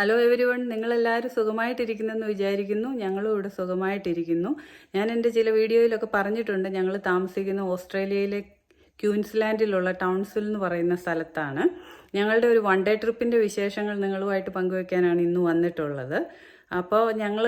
Hello every one നിങ്ങളെല്ലാവരും സുഖമായിട്ടിരിക്കുന്നെന്ന് വിചാരിക്കുന്നു. ഞങ്ങളും ഇവിടെ സുഖമായിട്ടിരിക്കുന്നു. ഞാൻ എന്റെ ചില വീഡിയോയിലൊക്കെ പറഞ്ഞിട്ടുണ്ട്. ഞങ്ങൾ താമസിക്കുന്ന ഓസ്ട്രേലിയയിലെ ക്യൂൻസ്ലാൻഡിലുള്ള ടൗൺസിൽ എന്ന് പറയുന്ന സ്ഥലത്താണ്. ഞങ്ങളുടെ ഒരു വൺ ഡേ ട്രിപ്പിന്റെ വിശേഷങ്ങൾ നിങ്ങളുമായിട്ട് പങ്കുവയ്ക്കാനാണ് ഇന്ന് വന്നിട്ടുള്ളത്. അപ്പോൾ ഞങ്ങൾ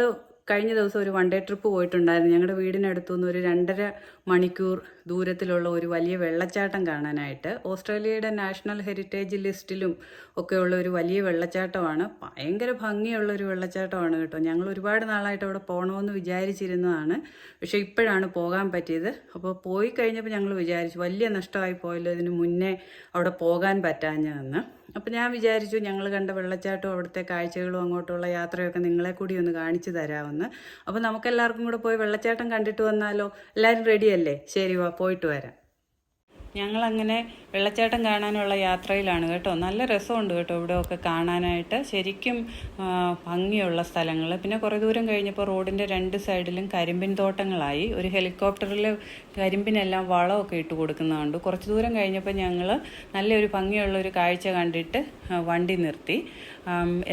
കഴിഞ്ഞ ദിവസം ഒരു വൺ ഡേ ട്രിപ്പ് പോയിട്ടുണ്ടായിരുന്നു. ഞങ്ങളുടെ വീടിനടുത്തുനിന്ന് ഒരു രണ്ടര മണിക്കൂർ ദൂരത്തിലുള്ള ഒരു വലിയ വെള്ളച്ചാട്ടം കാണാനായിട്ട് ഓസ്ട്രേലിയയുടെ നാഷണൽ ഹെറിറ്റേജ് ലിസ്റ്റിലും ഒക്കെയുള്ള ഒരു വലിയ വെള്ളച്ചാട്ടമാണ്. ഭയങ്കര ഭംഗിയുള്ള ഒരു വെള്ളച്ചാട്ടമാണ് കേട്ടോ. ഞങ്ങൾ ഒരുപാട് നാളായിട്ട് അവിടെ പോകണമെന്ന് വിചാരിച്ചിരുന്നതാണ്. പക്ഷേ ഇപ്പോഴാണ് പോകാൻ പറ്റിയത്. അപ്പോൾ പോയി കഴിഞ്ഞപ്പോൾ ഞങ്ങൾ വിചാരിച്ചു വലിയ നഷ്ടമായി പോയല്ലോ ഇതിന് മുന്നേ അവിടെ പോകാൻ പറ്റാഞ്ഞതെന്ന്. അപ്പോൾ ഞാൻ വിചാരിച്ചു ഞങ്ങൾ കണ്ട വെള്ളച്ചാട്ടവും അവിടുത്തെ കാഴ്ചകളും അങ്ങോട്ടുള്ള യാത്രയൊക്കെ നിങ്ങളെ കൂടി ഒന്ന് കാണിച്ചു തരാമെന്ന്. അപ്പോൾ നമുക്കെല്ലാവർക്കും കൂടെ പോയി വെള്ളച്ചാട്ടം കണ്ടിട്ട് വന്നാലോ? എല്ലാവരും റെഡിയല്ലേ ശരി വാ പോയിട്ട് വരാം. ഞങ്ങളങ്ങനെ വെള്ളച്ചാട്ടം കാണാനുള്ള യാത്രയിലാണ് കേട്ടോ. നല്ല രസമുണ്ട് കേട്ടോ ഇവിടെയൊക്കെ കാണാനായിട്ട്. ശരിക്കും ഭംഗിയുള്ള സ്ഥലങ്ങൾ. പിന്നെ കുറേ ദൂരം കഴിഞ്ഞപ്പോൾ റോഡിന്റെ രണ്ട് സൈഡിലും കരിമ്പിൻ തോട്ടങ്ങളായി. ഒരു ഹെലികോപ്റ്ററിൽ കരിമ്പിനെല്ലാം വളമൊക്കെ ഇട്ട് കൊടുക്കുന്നതുണ്ട് കുറച്ച് ദൂരം കഴിഞ്ഞപ്പോൾ ഞങ്ങൾ നല്ലൊരു ഭംഗിയുള്ള ഒരു കാഴ്ച കണ്ടിട്ട് വണ്ടി നിർത്തി.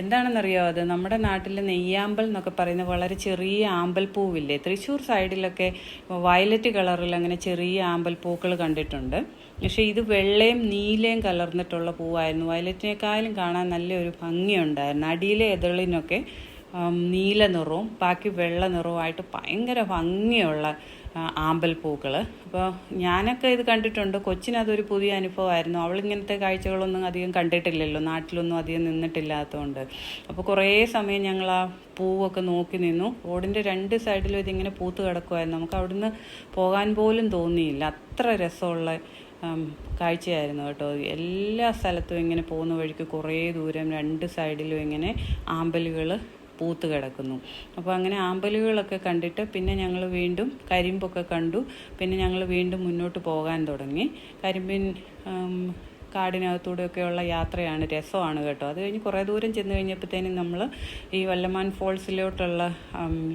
എന്താണെന്നറിയോ അത്? നമ്മുടെ നാട്ടിൽ നെയ്യാമ്പൽ എന്നൊക്കെ പറയുന്ന വളരെ ചെറിയ ആമ്പൽ പൂവില്ലേ തൃശ്ശൂർ സൈഡിലൊക്കെ വയലറ്റ് കളറിൽ അങ്ങനെ ചെറിയ ആമ്പൽ പൂക്കൾ കണ്ടിട്ടുണ്ട്. പക്ഷേ ഇത് വെള്ളയും നീലയും കലർന്നിട്ടുള്ള പൂവായിരുന്നു. വയലറ്റിനേക്കാളും കാണാൻ നല്ലൊരു ഭംഗിയുണ്ടായിരുന്നു. അടിയിലെ എതിളിനൊക്കെ നീല നിറവും ബാക്കി വെള്ള നിറവുമായിട്ട് ഭയങ്കര ഭംഗിയുള്ള ആമ്പൽ പൂക്കൾ അപ്പോൾ ഞാനൊക്കെ ഇത് കണ്ടിട്ടുണ്ട്. കൊച്ചിനതൊരു പുതിയ അനുഭവമായിരുന്നു. അവളിങ്ങനത്തെ കാഴ്ചകളൊന്നും അധികം കണ്ടിട്ടില്ലല്ലോ. നാട്ടിലൊന്നും അധികം നിന്നിട്ടില്ലാത്തതുകൊണ്ട്. അപ്പോൾ കുറേ സമയം ഞങ്ങൾ ആ പൂവൊക്കെ നോക്കി നിന്നു. റോഡിന്റെ രണ്ട് സൈഡിലും ഇതിങ്ങനെ പൂത്ത് കിടക്കുമായിരുന്നു നമുക്ക് അവിടുന്ന് പോകാൻ പോലും തോന്നിയില്ല. അത്ര രസമുള്ള കാഴ്ചയായിരുന്നു കേട്ടോ. എല്ലാ സ്ഥലത്തും ഇങ്ങനെ പോകുന്ന വഴിക്ക് കുറേ ദൂരം രണ്ട് സൈഡിലും ഇങ്ങനെ ആമ്പലുകൾ പൂത്ത് കിടക്കുന്നു. അപ്പോൾ അങ്ങനെ ആമ്പലുകളൊക്കെ കണ്ടിട്ട് പിന്നെ ഞങ്ങൾ വീണ്ടും കരിമ്പൊക്കെ കണ്ടു. പിന്നെ ഞങ്ങൾ വീണ്ടും മുന്നോട്ട് പോകാൻ തുടങ്ങി. കരിമ്പിൻ കാടിനകത്തൂടെയൊക്കെയുള്ള യാത്രയാണ് രസമാണ് കേട്ടോ. അത് കഴിഞ്ഞ് കുറേ ദൂരം ചെന്ന് കഴിഞ്ഞപ്പോഴത്തേനും നമ്മൾ ഈ വല്ലമാൻ ഫോൾസിലോട്ടുള്ള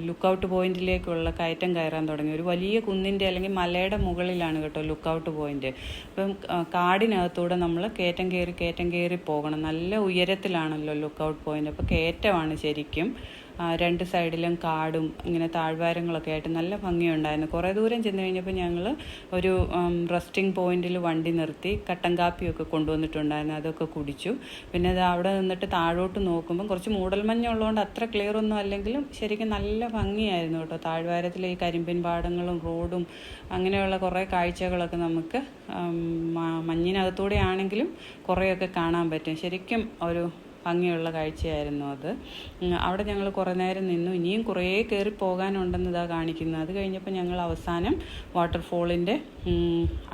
ലുക്കൗട്ട് പോയിന്റിലേക്കുള്ള കയറ്റം കയറാൻ തുടങ്ങി. ഒരു വലിയ കുന്നിന്റെ അല്ലെങ്കിൽ മലയുടെ മുകളിലാണ് കേട്ടോ ലുക്കൗട്ട് പോയിന്റ്. അപ്പം കാടിനകത്തൂടെ നമ്മൾ കയറ്റം കയറി കയറ്റം കയറി പോകണം. നല്ല ഉയരത്തിലാണല്ലോ ലുക്കൗട്ട് പോയിന്റ്. അപ്പോൾ കയറ്റമാണ് ശരിക്കും. രണ്ട് സൈഡിലും കാടും ഇങ്ങനെ താഴ്വാരങ്ങളൊക്കെ ആയിട്ട് നല്ല ഭംഗിയുണ്ടായിരുന്നു. കുറേ ദൂരം ചെന്ന് കഴിഞ്ഞപ്പോൾ ഞങ്ങൾ ഒരു റെസ്റ്റിംഗ് പോയിന്റിൽ വണ്ടി നിർത്തി കട്ടൻ കാപ്പിയൊക്കെ കൊണ്ടുവന്നിട്ടുണ്ടായിരുന്നു. അതൊക്കെ കുടിച്ചു. പിന്നെ അത് അവിടെ നിന്നിട്ട് താഴോട്ട് നോക്കുമ്പോൾ കുറച്ച് മൂടൽമഞ്ഞുള്ളതുകൊണ്ട് അത്ര ക്ലിയർ ഒന്നും അല്ലെങ്കിലും ശരിക്കും നല്ല ഭംഗിയായിരുന്നു കേട്ടോ. താഴ്വാരത്തിലെ ഈ കരിമ്പിൻ പാടങ്ങളും റോഡും അങ്ങനെയുള്ള കുറേ കാഴ്ചകളൊക്കെ നമുക്ക് മഞ്ഞിനകത്തൂടെ ആണെങ്കിലും കുറേയൊക്കെ കാണാൻ പറ്റും. ശരിക്കും ഒരു ഭംഗിയുള്ള കാഴ്ചയായിരുന്നു അത്. അവിടെ ഞങ്ങൾ കുറേ നേരം നിന്നു. ഇനിയും കുറേ കയറി പോകാനുണ്ടെന്ന് ഇതാ കാണിക്കുന്നത്. അത് കഴിഞ്ഞപ്പോൾ ഞങ്ങൾ അവസാനം വാട്ടർഫോളിന്റെ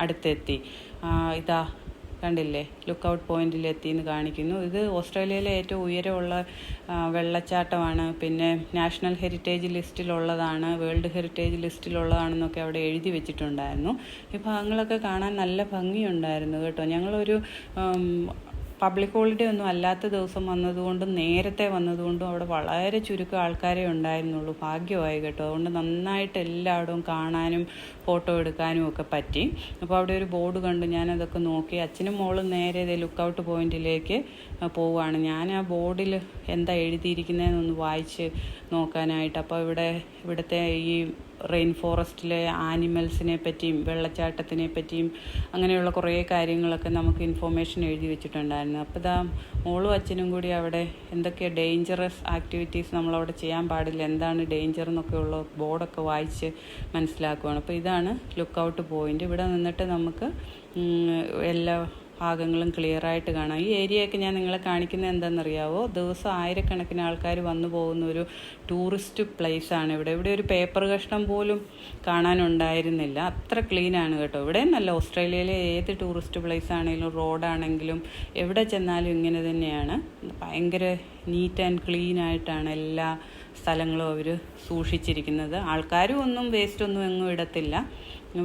അടുത്തെത്തി. ഇതാ കണ്ടില്ലേ? ലുക്ക് ഔട്ട് പോയിന്റിൽ എത്തിയെന്ന് കാണിക്കുന്നു. ഇത് ഓസ്ട്രേലിയയിലെ ഏറ്റവും ഉയരമുള്ള വെള്ളച്ചാട്ടമാണ്. പിന്നെ നാഷണൽ ഹെറിറ്റേജ് ലിസ്റ്റിലുള്ളതാണ് വേൾഡ് ഹെറിറ്റേജ് ലിസ്റ്റിലുള്ളതാണെന്നൊക്കെ അവിടെ എഴുതി വെച്ചിട്ടുണ്ടായിരുന്നു. ഈ ഭാഗങ്ങളൊക്കെ കാണാൻ നല്ല ഭംഗിയുണ്ടായിരുന്നു കേട്ടോ. ഞങ്ങളൊരു പബ്ലിക് ഹോളിഡേ ഒന്നും അല്ലാത്ത ദിവസം വന്നതുകൊണ്ടും നേരത്തെ വന്നതുകൊണ്ടും അവിടെ വളരെ ചുരുക്കം ആൾക്കാരെ ഉണ്ടായിരുന്നുള്ളൂ. ഭാഗ്യമായി കേട്ടോ. അതുകൊണ്ട് നന്നായിട്ട് എല്ലായിടവും കാണാനും ഫോട്ടോ എടുക്കാനും ഒക്കെ പറ്റി. അപ്പോൾ അവിടെ ഒരു ബോർഡ് കണ്ടു. ഞാനതൊക്കെ നോക്കി. അച്ഛനും മോളും നേരെ ഇതേ ലുക്കൗട്ട് പോയിന്റിലേക്ക് പോവുകയാണ്. ഞാൻ ആ ബോർഡിൽ എന്താ എഴുതിയിരിക്കുന്നതെന്നൊന്ന് വായിച്ച് നോക്കാനായിട്ട്. അപ്പോൾ ഇവിടെ ഇവിടുത്തെ ഈ റെയിൻ ഫോറസ്റ്റിലെ ആനിമൽസിനെ പറ്റിയും വെള്ളച്ചാട്ടത്തിനെ പറ്റിയും അങ്ങനെയുള്ള കുറേ കാര്യങ്ങളൊക്കെ നമുക്ക് ഇൻഫോർമേഷൻ എഴുതി വെച്ചിട്ടുണ്ടായിരുന്നു. അപ്പോൾ ഇതാ മോളും അച്ഛനും കൂടി അവിടെ എന്തൊക്കെ ഡേഞ്ചറസ് ആക്ടിവിറ്റീസ് നമ്മളവിടെ ചെയ്യാൻ പാടില്ല എന്താണ് ഡേഞ്ചർ എന്നൊക്കെയുള്ള ബോർഡൊക്കെ വായിച്ച് മനസ്സിലാക്കുകയാണ് അപ്പോൾ ഇതാണ് ലുക്ക് ഔട്ട് പോയിന്റ് ഇവിടെ നിന്നിട്ട് നമുക്ക് എല്ലാ ഭാഗങ്ങളും ക്ലിയർ ആയിട്ട് കാണാം. ഈ ഏരിയയൊക്കെ ഞാൻ നിങ്ങളെ കാണിക്കുന്നത് എന്താണെന്നറിയാവോ? ദിവസം ആയിരക്കണക്കിന് ആൾക്കാർ വന്നു പോകുന്ന ഒരു ടൂറിസ്റ്റ് പ്ലേസ് ആണ് ഇവിടെ. ഇവിടെ ഒരു പേപ്പർ കഷ്ണം പോലും കാണാനുണ്ടായിരുന്നില്ല. അത്ര ക്ലീൻ ആണ് കേട്ടോ. ഇവിടെ നല്ല ഓസ്ട്രേലിയയിലെ ഏത് ടൂറിസ്റ്റ് പ്ലേസ് ആണെങ്കിലും റോഡാണെങ്കിലും എവിടെ ചെന്നാലും ഇങ്ങനെ തന്നെയാണ്. ഭയങ്കര നീറ്റ് ആൻഡ് ക്ലീൻ ആയിട്ടാണ് എല്ലാ സ്ഥലങ്ങളും അവർ സൂക്ഷിച്ചിരിക്കുന്നത്. ആൾക്കാരും ഒന്നും വേസ്റ്റ് ഒന്നും എങ്ങും ഇടത്തില്ല.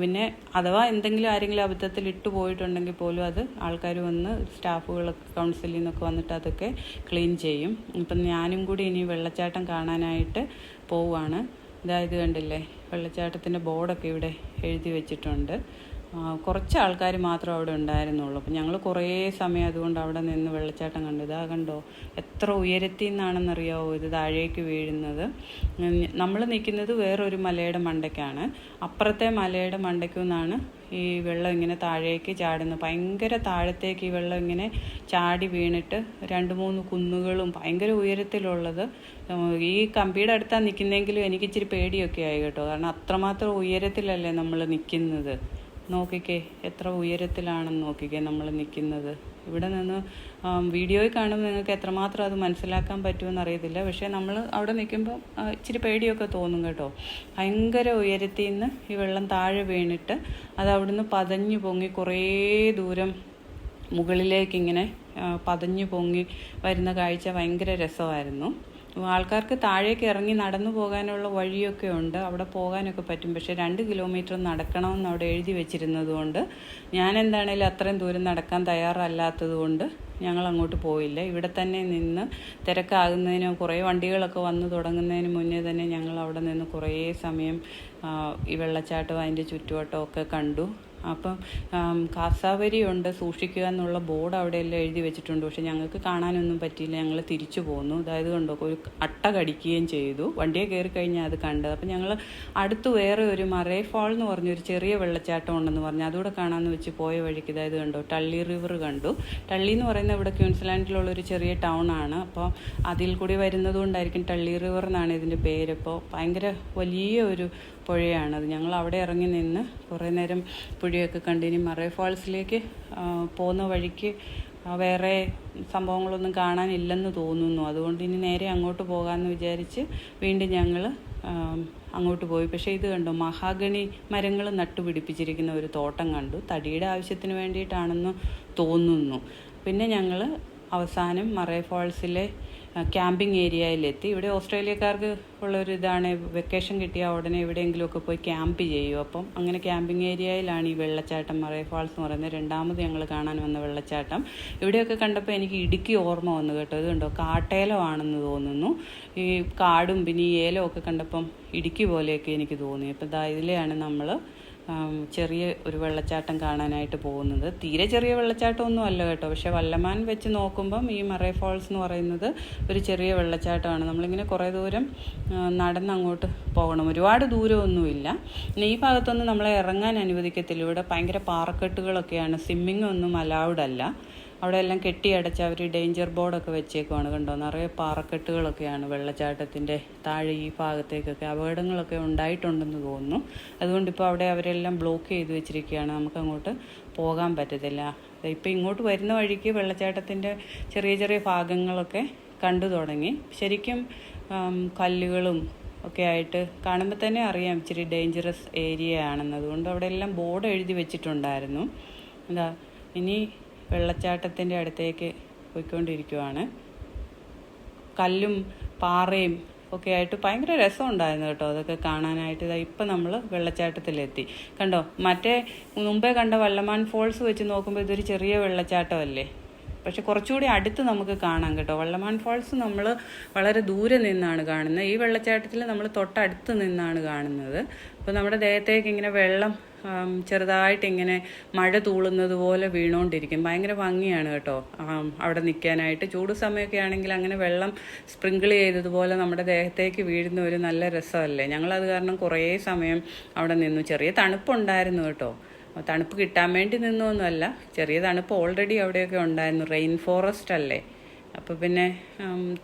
പിന്നെ അഥവാ എന്തെങ്കിലും ആരെങ്കിലും അബദ്ധത്തിൽ ഇട്ടു പോയിട്ടുണ്ടെങ്കിൽ പോലും അത് ആൾക്കാർ വന്ന് സ്റ്റാഫുകളൊക്കെ കൗൺസിലിൽ നിന്നൊക്കെ വന്നിട്ട് അതൊക്കെ ക്ലീൻ ചെയ്യും. ഇപ്പം ഞാനും കൂടി ഇനി വെള്ളച്ചാട്ടം കാണാനായിട്ട് പോവുകയാണ് ഇതായത് കണ്ടില്ലേ? വെള്ളച്ചാട്ടത്തിന്റെ ബോർഡൊക്കെ ഇവിടെ എഴുതി വെച്ചിട്ടുണ്ട്. കുറച്ച് ആൾക്കാർ മാത്രം അവിടെ ഉണ്ടായിരുന്നുള്ളൂ. അപ്പം ഞങ്ങൾ കുറേ സമയം അതുകൊണ്ട് അവിടെ നിന്ന് വെള്ളച്ചാട്ടം കണ്ടു. ഇതാ കണ്ടോ? എത്ര ഉയരത്തിൽ നിന്നാണെന്നറിയാവോ ഇത് താഴേക്ക് വീഴുന്നത്. നമ്മൾ നിൽക്കുന്നത് വേറൊരു മലയുടെ മണ്ടയ്ക്കാണ്. അപ്പുറത്തെ മലയുടെ മണ്ടയ്ക്കു നിന്നാണ് ഈ വെള്ളം ഇങ്ങനെ താഴേക്ക് ചാടുന്നത്. ഭയങ്കര താഴത്തേക്ക് ഈ വെള്ളം ഇങ്ങനെ ചാടി വീണിട്ട് രണ്ട് മൂന്ന് കുന്നുകളും ഭയങ്കര ഉയരത്തിലുള്ളത്. ഈ കമ്പിയുടെ അടുത്താണ് നിൽക്കുന്നതെങ്കിലും എനിക്ക് ഇച്ചിരി പേടിയൊക്കെ ആയി കേട്ടോ. കാരണം അത്രമാത്രം ഉയരത്തിലല്ലേ നമ്മൾ നിൽക്കുന്നത് നോക്കിക്കേ എത്ര ഉയരത്തിലാണെന്ന് നോക്കിക്കേ നമ്മൾ നിൽക്കുന്നത് ഇവിടെ നിന്ന് വീഡിയോയിൽ കാണുമ്പോൾ നിങ്ങൾക്ക് എത്രമാത്രം അത് മനസ്സിലാക്കാൻ പറ്റുമെന്ന് അറിയത്തില്ല. പക്ഷേ നമ്മൾ അവിടെ നിൽക്കുമ്പോൾ ഇച്ചിരി പേടിയൊക്കെ തോന്നും കേട്ടോ. ഭയങ്കര ഉയരത്തിൽ നിന്ന് ഈ വെള്ളം താഴെ വീണിട്ട് അത് അവിടുന്ന് പതഞ്ഞു പൊങ്ങി കുറേ ദൂരം മുകളിലേക്കിങ്ങനെ പതഞ്ഞു പൊങ്ങി വരുന്ന കാഴ്ച ഭയങ്കര രസമായിരുന്നു. ആൾക്കാർക്ക് താഴേക്ക് ഇറങ്ങി നടന്നു പോകാനുള്ള വഴിയൊക്കെ ഉണ്ട്. അവിടെ പോകാനൊക്കെ പറ്റും. പക്ഷേ രണ്ട് കിലോമീറ്റർ നടക്കണമെന്ന് അവിടെ എഴുതി വെച്ചിരുന്നത് കൊണ്ട് ഞാൻ എന്താണേലും അത്രയും ദൂരം നടക്കാൻ തയ്യാറല്ലാത്തത് കൊണ്ട് ഞങ്ങൾ അങ്ങോട്ട് പോയില്ല. ഇവിടെ തന്നെ നിന്ന് തിരക്കാകുന്നതിനും കുറേ വണ്ടികളൊക്കെ വന്ന് തുടങ്ങുന്നതിന് മുന്നേ തന്നെ ഞങ്ങൾ അവിടെ നിന്ന് കുറേ സമയം ഈ വെള്ളച്ചാട്ടവും അതിന്റെ ചുറ്റുവട്ടമൊക്കെ കണ്ടു. അപ്പം കാസാവരിയുണ്ട് സൂക്ഷിക്കുക എന്നുള്ള ബോർഡ് അവിടെ എല്ലാം എഴുതി വെച്ചിട്ടുണ്ട്. പക്ഷെ ഞങ്ങൾക്ക് കാണാനൊന്നും പറ്റിയില്ല. ഞങ്ങൾ തിരിച്ചു പോന്നു. അതായത് കണ്ടോ ഒരു അട്ട കടിക്കുകയും ചെയ്തു. വണ്ടിയെ കയറി കഴിഞ്ഞാൽ അത് കണ്ടത്. അപ്പം ഞങ്ങൾ അടുത്ത് വേറെ ഒരു മറേ ഫാൾ എന്ന് പറഞ്ഞൊരു ചെറിയ വെള്ളച്ചാട്ടം ഉണ്ടെന്ന് പറഞ്ഞു. അതുകൂടെ കാണാമെന്ന് വെച്ച് പോയ വഴിക്ക് അതായത് കണ്ടോ? ടള്ളി റിവർ കണ്ടു. ടള്ളി എന്ന് പറയുന്നത് ഇവിടെ ക്യൂൻസ്ലാൻഡിലുള്ള ഒരു ചെറിയ ടൗൺ ആണ്. അപ്പോൾ അതിൽ കൂടി വരുന്നത് കൊണ്ടായിരിക്കും ടള്ളി റിവർ എന്നാണ് ഇതിന്റെ പേര്. അപ്പോൾ ഭയങ്കര വലിയ ഒരു പുഴയാണ്. അത് ഞങ്ങൾ അവിടെ ഇറങ്ങി നിന്ന് കുറേ നേരം പുഴയൊക്കെ കണ്ടിനി മറേ ഫാൾസിലേക്ക് പോകുന്ന വഴിക്ക് വേറെ സംഭവങ്ങളൊന്നും കാണാനില്ലെന്ന് തോന്നുന്നു. അതുകൊണ്ട് ഇനി നേരെ അങ്ങോട്ട് പോകാമെന്ന് വിചാരിച്ച് വീണ്ടും ഞങ്ങൾ അങ്ങോട്ട് പോയി. പക്ഷേ ഇത് കണ്ടു മഹാഗണി മരങ്ങൾ നട്ടുപിടിപ്പിച്ചിരിക്കുന്ന ഒരു തോട്ടം കണ്ടു. തടിയുടെ ആവശ്യത്തിന് വേണ്ടിയിട്ടാണെന്ന് തോന്നുന്നു. പിന്നെ ഞങ്ങൾ അവസാനം മറേ ഫാൾസിലെ ക്യാമ്പിംഗ് ഏരിയയിലെത്തി. ഇവിടെ ഓസ്ട്രേലിയക്കാർക്ക് ഉള്ളൊരു ഇതാണ് വെക്കേഷൻ കിട്ടിയാൽ ഉടനെ എവിടെയെങ്കിലുമൊക്കെ പോയി ക്യാമ്പ് ചെയ്യും. അപ്പം അങ്ങനെ ക്യാമ്പിംഗ് ഏരിയയിലാണ് ഈ വെള്ളച്ചാട്ടം മറേ ഫാൾസ് എന്ന് പറയുന്നത്. രണ്ടാമത് ഞങ്ങൾ കാണാൻ വന്ന വെള്ളച്ചാട്ടം. ഇവിടെയൊക്കെ കണ്ടപ്പോൾ എനിക്ക് ഇടുക്കി ഓർമ്മ വന്നു കേട്ടോ. ഇത് കണ്ടോ? കാട്ടേലമാണെന്ന് തോന്നുന്നു. ഈ കാടും പിന്നെ ഈ ഏലമൊക്കെ കണ്ടപ്പം ഇടുക്കി പോലെയൊക്കെ എനിക്ക് തോന്നി. അപ്പോൾ ഇതാ ഇതിലെയാണ് നമ്മൾ ചെറിയ ഒരു വെള്ളച്ചാട്ടം കാണാനായിട്ട് പോകുന്നത്. തീരെ ചെറിയ വെള്ളച്ചാട്ടമൊന്നും അല്ല കേട്ടോ. പക്ഷേ വല്ലമാൻ വെച്ച് നോക്കുമ്പം ഈ മറേ ഫോൾസ് എന്ന് പറയുന്നത് ഒരു ചെറിയ വെള്ളച്ചാട്ടമാണ്. നമ്മളിങ്ങനെ കുറേ ദൂരം നടന്ന് അങ്ങോട്ട് പോകണം. ഒരുപാട് ദൂരമൊന്നുമില്ല. പിന്നെ ഈ ഭാഗത്തൊന്നും നമ്മളെ ഇറങ്ങാൻ അനുവദിക്കത്തില്ല. ഇവിടെ ഭയങ്കര പാറക്കെട്ടുകളൊക്കെയാണ്. സ്വിമ്മിങ് ഒന്നും അലൗഡ് അല്ല. അവിടെ എല്ലാം കെട്ടിയടച്ച് അവർ ഡേഞ്ചർ ബോർഡൊക്കെ വെച്ചേക്കുവാണ് കണ്ടോ? നിറയെ പാറക്കെട്ടുകളൊക്കെയാണ് വെള്ളച്ചാട്ടത്തിന്റെ താഴെ ഈ ഭാഗത്തേക്കൊക്കെ അപകടങ്ങളൊക്കെ ഉണ്ടായിട്ടുണ്ടെന്ന് തോന്നുന്നു. അതുകൊണ്ട് ഇപ്പോൾ അവിടെ അവരെല്ലാം ബ്ലോക്ക് ചെയ്ത് വെച്ചിരിക്കുകയാണ്. നമുക്ക് അങ്ങോട്ട് പോകാൻ പറ്റത്തില്ല. ഇപ്പം ഇങ്ങോട്ട് വരുന്ന വഴിക്ക് വെള്ളച്ചാട്ടത്തിന്റെ ചെറിയ ചെറിയ ഭാഗങ്ങളൊക്കെ കണ്ടു തുടങ്ങി. ശരിക്കും കല്ലുകളും ഒക്കെ ആയിട്ട് കാണുമ്പോൾ തന്നെ അറിയാം ഇച്ചിരി ഡേഞ്ചറസ് ഏരിയ ആണെന്ന്. അതുകൊണ്ട് അവിടെ എല്ലാം ബോർഡ് എഴുതി വെച്ചിട്ടുണ്ടായിരുന്നു. എന്താ ഇനി വെള്ളച്ചാട്ടത്തിന്റെ അടുത്തേക്ക് പോയിക്കൊണ്ടിരിക്കുവാണ്. കല്ലും പാറയും ഒക്കെ ആയിട്ട് ഭയങ്കര രസമുണ്ടായിരുന്നു കേട്ടോ അതൊക്കെ കാണാനായിട്ട്. ഇതാ ഇപ്പം നമ്മൾ വെള്ളച്ചാട്ടത്തിലെത്തി. കണ്ടോ? മറ്റേ മുമ്പേ കണ്ട വല്ലമാൻ ഫോൾസ് വെച്ച് നോക്കുമ്പോൾ ഇതൊരു ചെറിയ വെള്ളച്ചാട്ടമല്ലേ? പക്ഷെ കുറച്ചുകൂടി അടുത്ത് നമുക്ക് കാണാം കേട്ടോ. വള്ളമാൻ ഫോൾസ് നമ്മൾ വളരെ ദൂരെ നിന്നാണ് കാണുന്നത്. ഈ വെള്ളച്ചാട്ടത്തിൽ നമ്മൾ തൊട്ടടുത്ത് നിന്നാണ് കാണുന്നത്. അപ്പോൾ നമ്മുടെ ദേഹത്തേക്ക് ഇങ്ങനെ വെള്ളം ചെറുതായിട്ട് ഇങ്ങനെ മഴ തൂളുന്നത് പോലെ വീണുകൊണ്ടിരിക്കും ഭയങ്കര ഭംഗിയാണ് കേട്ടോ. അവിടെ നിൽക്കാനായിട്ട് ചൂട് സമയമൊക്കെ ആണെങ്കിൽ അങ്ങനെ വെള്ളം സ്പ്രിങ്കിൾ ചെയ്തതുപോലെ നമ്മുടെ ദേഹത്തേക്ക് വീഴുന്ന ഒരു നല്ല രസമല്ലേ? ഞങ്ങളത് കാരണം കുറേ സമയം അവിടെ നിന്നു. ചെറിയ തണുപ്പുണ്ടായിരുന്നു കേട്ടോ. തണുപ്പ് കിട്ടാൻ വേണ്ടി നിന്നൊന്നുമല്ല. ചെറിയ തണുപ്പ് ഓൾറെഡി അവിടെയൊക്കെ ഉണ്ടായിരുന്നു. റെയിൻ ഫോറസ്റ്റ് അല്ലേ? അപ്പോൾ പിന്നെ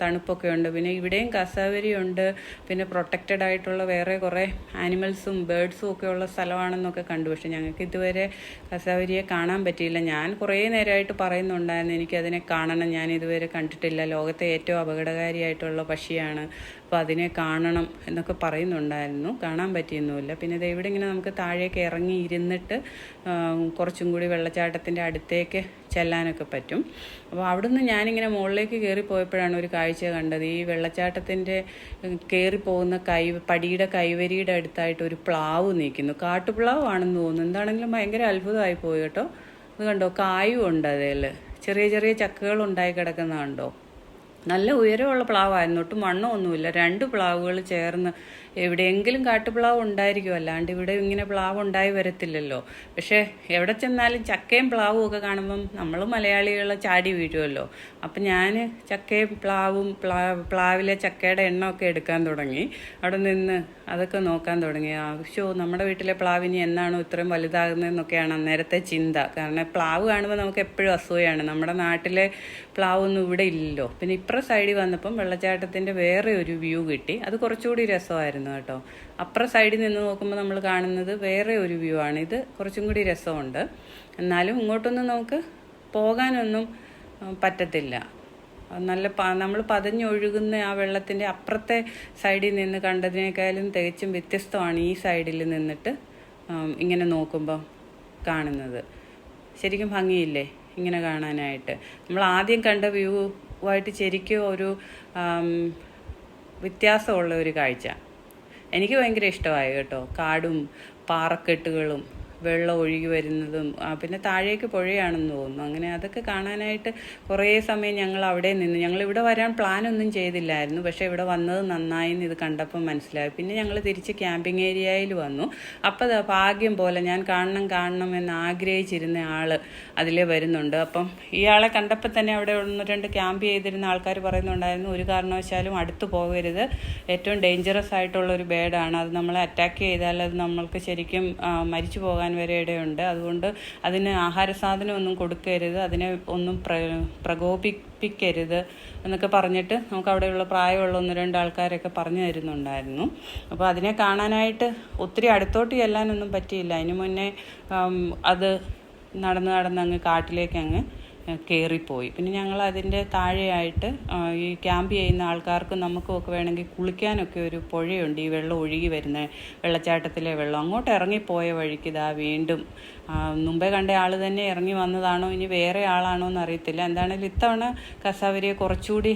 തണുപ്പൊക്കെ ഉണ്ട്. പിന്നെ ഇവിടെയും കസാവരി ഉണ്ട്. പിന്നെ പ്രൊട്ടക്റ്റഡ് ആയിട്ടുള്ള വേറെ കുറേ ആനിമൽസും ബേഡ്സും ഒക്കെ ഉള്ള സ്ഥലമാണെന്നൊക്കെ കണ്ടു. പക്ഷെ ഞങ്ങൾക്ക് ഇതുവരെ കസാവരിയെ കാണാൻ പറ്റിയില്ല. ഞാൻ കുറേ നേരമായിട്ട് പറയുന്നുണ്ടായിരുന്നു എനിക്കതിനെ കാണണം. ഞാൻ ഇതുവരെ കണ്ടിട്ടില്ല. ലോകത്തെ ഏറ്റവും അപകടകാരിയായിട്ടുള്ള പക്ഷിയാണ്. അപ്പോൾ അതിനെ കാണണം എന്നൊക്കെ പറയുന്നുണ്ടായിരുന്നു. കാണാൻ പറ്റിയൊന്നുമില്ല. പിന്നെ ഇവിടെ ഇങ്ങനെ നമുക്ക് താഴേക്ക് ഇറങ്ങി ഇരുന്നിട്ട് കുറച്ചും കൂടി വെള്ളച്ചാട്ടത്തിന്റെ അടുത്തേക്ക് ചെല്ലാനൊക്കെ പറ്റും. അപ്പോൾ അവിടുന്ന് ഞാനിങ്ങനെ മുകളിലേക്ക് കയറി പോയപ്പോഴാണ് ഒരു കാഴ്ച കണ്ടത്. ഈ വെള്ളച്ചാട്ടത്തിന്റെ കയറി പോകുന്ന കൈ പടിയുടെ കൈവരിയുടെ അടുത്തായിട്ട് ഒരു പ്ലാവ് നീക്കുന്നു കാട്ടുപ്ലാവ് ആണെന്ന് തോന്നുന്നു. എന്താണെങ്കിലും ഭയങ്കര അത്ഭുതമായി പോയി കേട്ടോ. അത് കണ്ടോ? കായും ഉണ്ട് അതിൽ. ചെറിയ ചെറിയ ചക്കകൾ ഉണ്ടായി കിടക്കുന്ന കണ്ടോ? നല്ല ഉയരമുള്ള പ്ലാവായിരുന്നു. ഒട്ടും മണ്ണൊന്നുമില്ല രണ്ട് പ്ലാവുകൾ ചേർന്ന് എവിടെയെങ്കിലും കാട്ടുപ്ലാവ് ഉണ്ടായിരിക്കും. അല്ലാണ്ട് ഇവിടെ ഇങ്ങനെ പ്ലാവ് ഉണ്ടായി വരത്തില്ലല്ലോ. പക്ഷേ എവിടെ ചെന്നാലും ചക്കയും പ്ലാവും ഒക്കെ കാണുമ്പം നമ്മൾ മലയാളികൾ ചാടി വീഴുമല്ലോ അപ്പം ഞാൻ ചക്കയും പ്ലാവും പ്ലാ പ്ലാവിലെ ചക്കയുടെ എണ്ണമൊക്കെ എടുക്കാൻ തുടങ്ങി. അവിടെ നിന്ന് അതൊക്കെ നോക്കാൻ തുടങ്ങി. ആവശ്യമോ നമ്മുടെ വീട്ടിലെ പ്ലാവിനി എന്നാണോ ഇത്രയും വലുതാകുന്നതെന്നൊക്കെയാണ് അന്നേരത്തെ ചിന്ത. കാരണം പ്ലാവ് കാണുമ്പോൾ നമുക്ക് എപ്പോഴും അസൂയാണ് നമ്മുടെ നാട്ടിലെ പ്ലാവ് ഒന്നും ഇവിടെ ഇല്ലല്ലോ. പിന്നെ ഇപ്പുറ സൈഡിൽ വന്നപ്പം വെള്ളച്ചാട്ടത്തിന്റെ വേറെ ഒരു വ്യൂ കിട്ടി. അത് കുറച്ചുകൂടി രസമായിരുന്നു. കേട്ടോ. അപ്പുറ സൈഡിൽ നിന്ന് നോക്കുമ്പോൾ നമ്മൾ കാണുന്നത് വേറെ ഒരു വ്യൂ ആണ്. ഇത് കുറച്ചും കൂടി രസമുണ്ട്. എന്നാലും ഇങ്ങോട്ടൊന്നും നമുക്ക് പോകാനൊന്നും പറ്റത്തില്ല. നല്ല നമ്മൾ പതഞ്ഞൊഴുകുന്ന ആ വെള്ളത്തിന്റെ അപ്പുറത്തെ സൈഡിൽ നിന്ന് കണ്ടതിനേക്കാളും തികച്ചും വ്യത്യസ്തമാണ് ഈ സൈഡിൽ നിന്നിട്ട് ഇങ്ങനെ നോക്കുമ്പോൾ കാണുന്നത്. ശരിക്കും ഭംഗിയില്ലേ ഇങ്ങനെ കാണാനായിട്ട്? നമ്മൾ ആദ്യം കണ്ട വ്യൂ ആയിട്ട് ശരിക്കും ഒരു വ്യത്യാസമുള്ള ഒരു കാഴ്ച. എനിക്ക് ഭയങ്കര ഇഷ്ടമായി കേട്ടോ. കാടും പാറക്കെട്ടുകളും. വെള്ളം ഒഴുകി വരുന്നതും പിന്നെ താഴേക്ക് പുഴയാണെന്ന് തോന്നുന്നു. അങ്ങനെ അതൊക്കെ കാണാനായിട്ട് കുറേ സമയം ഞങ്ങൾ അവിടെ നിന്ന് ഞങ്ങൾ ഇവിടെ വരാൻ പ്ലാൻ ഒന്നും ചെയ്തില്ലായിരുന്നു. പക്ഷേ ഇവിടെ വന്നത് നന്നായി എന്ന് ഇത് കണ്ടപ്പോൾ മനസ്സിലായി. പിന്നെ ഞങ്ങൾ തിരിച്ച് ക്യാമ്പിംഗ് ഏരിയയിൽ വന്നു. അപ്പോൾ ഭാഗ്യം പോലെ ഞാൻ കാണണം കാണണം എന്ന് ആഗ്രഹിച്ചിരുന്ന ആൾ അതിലേ വരുന്നുണ്ട്. അപ്പം ഇയാളെ കണ്ടപ്പോൾ തന്നെ അവിടെ ഒന്ന് രണ്ട് ക്യാമ്പ് ചെയ്തിരുന്ന ആൾക്കാർ പറയുന്നുണ്ടായിരുന്നു ഒരു കാരണവശാലും അടുത്ത് പോകരുത്. ഏറ്റവും ഡേഞ്ചറസ് ആയിട്ടുള്ള ഒരു ബേഡാണ് അത് നമ്മളെ അറ്റാക്ക് ചെയ്താൽ അത് നമ്മൾക്ക് ശരിക്കും മരിച്ചു പോകാൻ വരെ ഇടയുണ്ട് അതുകൊണ്ട് അതിന് ആഹാര സാധനം ഒന്നും കൊടുക്കരുത്. അതിനെ ഒന്നും പ്ര പ്രകോപിപ്പിക്കരുത് എന്നൊക്കെ പറഞ്ഞിട്ട് നമുക്ക് അവിടെയുള്ള പ്രായമുള്ള ഒന്ന് രണ്ട് ആൾക്കാരൊക്കെ പറഞ്ഞു തരുന്നുണ്ടായിരുന്നു. അപ്പോൾ അതിനെ കാണാനായിട്ട് ഒത്തിരി അടുത്തോട്ട് ചെല്ലാനൊന്നും പറ്റിയില്ല. അതിന് മുന്നേ അത് നടന്ന് നടന്ന് അങ്ങ് കാട്ടിലേക്ക് അങ്ങ് കയറിപ്പോയി പിന്നെ ഞങ്ങൾ അതിന്റെ താഴെയായിട്ട് ഈ ക്യാമ്പ് ചെയ്യുന്ന ആൾക്കാർക്ക് നമുക്കും ഒക്കെ വേണമെങ്കിൽ കുളിക്കാനൊക്കെ ഒരു പുഴയുണ്ട്. ഈ വെള്ളം ഒഴുകി വരുന്ന വെള്ളച്ചാട്ടത്തിലെ വെള്ളം. അങ്ങോട്ട് ഇറങ്ങിപ്പോയ വഴിക്ക് ഇതാ വീണ്ടും മുമ്പേ കണ്ട ആൾ തന്നെ ഇറങ്ങി വന്നതാണോ? ഇനി വേറെ ആളാണോ എന്ന് അറിയത്തില്ല എന്താണെങ്കിലും ഇത്തവണ കസാവരിയെ കുറച്ചുകൂടി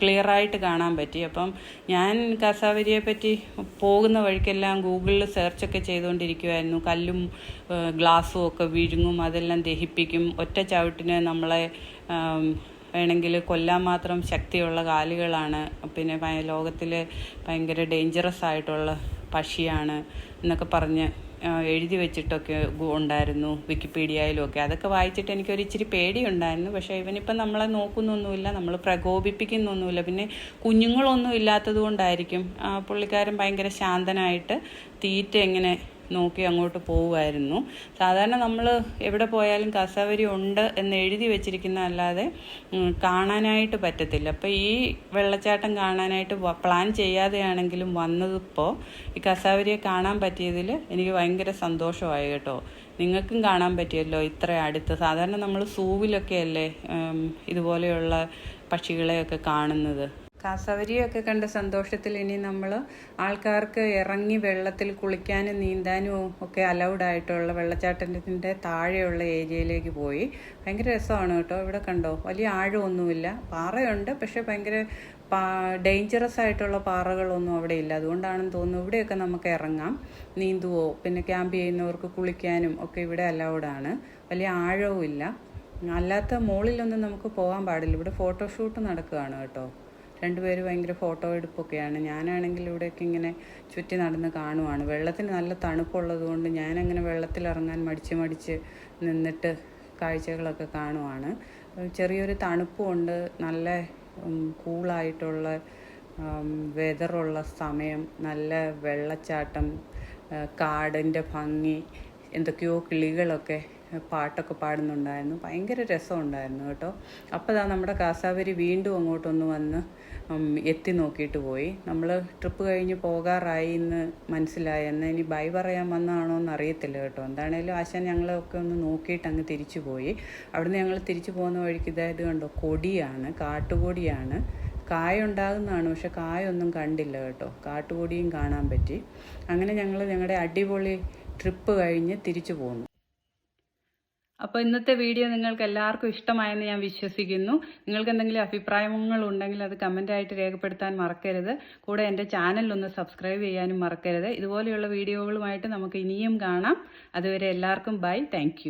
ക്ലിയറായിട്ട് കാണാൻ പറ്റി. അപ്പം ഞാൻ കസാവരിയെ പറ്റി പോകുന്ന വഴിക്കെല്ലാം ഗൂഗിളിൽ സെർച്ചൊക്കെ ചെയ്തുകൊണ്ടിരിക്കുമായിരുന്നു കല്ലും ഗ്ലാസ്സും ഒക്കെ വിഴുങ്ങും അതെല്ലാം ദഹിപ്പിക്കും. ഒറ്റ ചവിട്ടിന് നമ്മളെ വേണമെങ്കിൽ കൊല്ലാൻ മാത്രം ശക്തിയുള്ള കാലുകളാണ്. പിന്നെ ലോകത്തിൽ ഭയങ്കര ഡേഞ്ചറസ് ആയിട്ടുള്ള പക്ഷിയാണ് എന്നൊക്കെ പറഞ്ഞ് എഴുതി വെച്ചിട്ടൊക്കെ ഉണ്ടായിരുന്നു വിക്കിപീഡിയയിലും ഒക്കെ. അതൊക്കെ വായിച്ചിട്ട് എനിക്കൊരു ഇച്ചിരി പേടിയുണ്ടായിരുന്നു. പക്ഷേ ഇവനിപ്പം നമ്മളെ നോക്കുന്നൊന്നുമില്ല നമ്മൾ പ്രകോപിപ്പിക്കുന്നൊന്നുമില്ല. പിന്നെ കുഞ്ഞുങ്ങളൊന്നും ഇല്ലാത്തത് കൊണ്ടായിരിക്കും പുള്ളിക്കാരൻ ഭയങ്കര ശാന്തനായിട്ട് തീറ്റ എങ്ങനെ നോക്കി അങ്ങോട്ട് പോവുമായിരുന്നു. സാധാരണ നമ്മൾ എവിടെ പോയാലും കസവരി ഉണ്ട് എന്ന് എഴുതി വെച്ചിരിക്കുന്ന അല്ലാതെ കാണാനായിട്ട് പറ്റത്തില്ല. അപ്പോൾ ഈ വെള്ളച്ചാട്ടം കാണാനായിട്ട് പ്ലാൻ ചെയ്യാതെയാണെങ്കിലും വന്നതിപ്പോൾ ഈ കസാവരിയെ കാണാൻ പറ്റിയതിൽ എനിക്ക് ഭയങ്കര സന്തോഷമായി കേട്ടോ. നിങ്ങൾക്കും കാണാൻ പറ്റിയല്ലോ ഇത്ര അടുത്ത്? സാധാരണ നമ്മൾ സൂവിലൊക്കെ അല്ലേ ഇതുപോലെയുള്ള പക്ഷികളെയൊക്കെ കാണുന്നത്? കാസവരിയൊക്കെ കണ്ട സന്തോഷത്തിൽ ഇനി നമ്മൾ ആൾക്കാർക്ക് ഇറങ്ങി വെള്ളത്തിൽ കുളിക്കാനും നീന്താനും ഒക്കെ അലൗഡ് ആയിട്ടുള്ള വെള്ളച്ചാട്ടത്തിന്റെ താഴെയുള്ള ഏരിയയിലേക്ക് പോയി. ഭയങ്കര രസമാണ് കേട്ടോ. ഇവിടെ കണ്ടോ? വലിയ ആഴമൊന്നുമില്ല. പാറയുണ്ട് പക്ഷെ ഭയങ്കര പാ ഡേഞ്ചറസ് ആയിട്ടുള്ള പാറകളൊന്നും അവിടെ ഇല്ല. അതുകൊണ്ടാണെന്ന് തോന്നുന്നു ഇവിടെയൊക്കെ നമുക്ക് ഇറങ്ങാം. നീന്തുവോ? പിന്നെ ക്യാമ്പ് ചെയ്യുന്നവർക്ക് കുളിക്കാനും ഒക്കെ ഇവിടെ അലൗഡാണ് വലിയ ആഴവും ഇല്ല അല്ലാത്ത മുകളിലൊന്നും നമുക്ക് പോകാൻ പാടില്ല. ഇവിടെ ഫോട്ടോഷൂട്ട് നടക്കുകയാണ് കേട്ടോ. രണ്ടുപേരും ഭയങ്കര ഫോട്ടോ എടുപ്പൊക്കെയാണ്. ഞാനാണെങ്കിൽ ഇവിടെയൊക്കെ ഇങ്ങനെ ചുറ്റി നടന്ന് കാണുവാണ്. വെള്ളത്തിന് നല്ല തണുപ്പുള്ളത് കൊണ്ട് ഞാനങ്ങനെ വെള്ളത്തിലിറങ്ങാൻ മടിച്ച് മടിച്ച് നിന്നിട്ട് കാഴ്ചകളൊക്കെ കാണുവാണ്. ചെറിയൊരു തണുപ്പുമുണ്ട് നല്ല കൂളായിട്ടുള്ള വെതറുള്ള സമയം നല്ല വെള്ളച്ചാട്ടം കാടിന്റെ ഭംഗി എന്തൊക്കെയോ കിളികളൊക്കെ പാട്ടൊക്കെ പാടുന്നുണ്ടായിരുന്നു. ഭയങ്കര രസമുണ്ടായിരുന്നു കേട്ടോ. അപ്പോൾ ദാ നമ്മുടെ കാസാവരി വീണ്ടും അങ്ങോട്ടൊന്ന് വന്ന് എത്തി നോക്കിയിട്ട് പോയി. നമ്മൾ ട്രിപ്പ് കഴിഞ്ഞ് പോകാറായി എന്ന് മനസ്സിലായി. എന്ന് ഇനി ബൈ പറയാൻ വന്നതാണോ എന്ന് അറിയത്തില്ല കേട്ടോ. എന്താണേലും ആശാൻ ഞങ്ങളൊക്കെ ഒന്ന് നോക്കിയിട്ട് അങ്ങ് തിരിച്ചു പോയി. അവിടുന്ന് ഞങ്ങൾ തിരിച്ചു പോകുന്ന വഴിക്ക് ഇതായത് കണ്ടോ? കൊടിയാണ് കാട്ടുകൊടിയാണ്. കായ ഉണ്ടാകുന്നതാണ് പക്ഷെ കായൊന്നും കണ്ടില്ല കേട്ടോ. കാട്ടുകൊടിയും കാണാൻ പറ്റി. അങ്ങനെ ഞങ്ങൾ ഞങ്ങളുടെ അടിപൊളി ട്രിപ്പ് കഴിഞ്ഞ് തിരിച്ചു പോന്നു. അപ്പോൾ ഇന്നത്തെ വീഡിയോ നിങ്ങൾക്ക് എല്ലാവർക്കും ഇഷ്ടമായെന്ന് ഞാൻ വിശ്വസിക്കുന്നു. നിങ്ങൾക്ക് എന്തെങ്കിലും അഭിപ്രായങ്ങൾ ഉണ്ടെങ്കിൽ അത് കമന്റായിട്ട് രേഖപ്പെടുത്താൻ മറക്കരുത്. കൂടെ എന്റെ ചാനലൊന്ന് സബ്സ്ക്രൈബ് ചെയ്യാനും മറക്കരുത്. ഇതുപോലെയുള്ള വീഡിയോകളുമായിട്ട് നമുക്ക് ഇനിയും കാണാം. അതുവരെ എല്ലാവർക്കും ബൈ. താങ്ക്